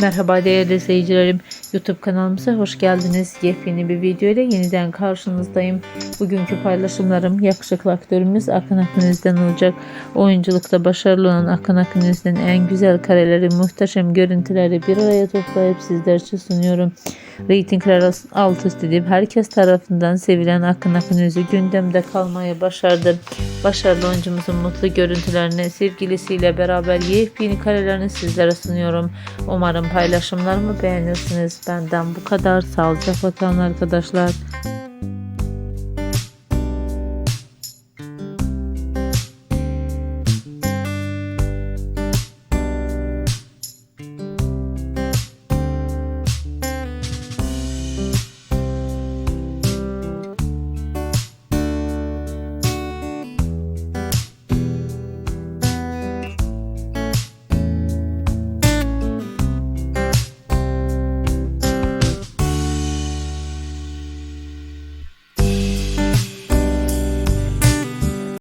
Merhaba değerli izleyicilerim. YouTube kanalımıza hoş geldiniz. Yepyeni bir video ile yeniden karşınızdayım. Bugünkü paylaşımlarım yakışıklı aktörümüz Akın Akıniz'den olacak. Oyunculukta başarılı olan Akın Akıniz'den en güzel kareleri, muhteşem görüntüleri bir araya toplayıp sizler için sunuyorum. Reytingler alt üst edip herkes tarafından sevilen Akın Akıniz'i gündemde kalmayı başardı. Başarılı oyuncumuzun mutlu görüntülerini sevgilisiyle beraber yepyeni karelerini sizlere sunuyorum. Umarım paylaşımlarımı beğenirsiniz. Benden bu kadar. Sağlıcakla kalın arkadaşlar.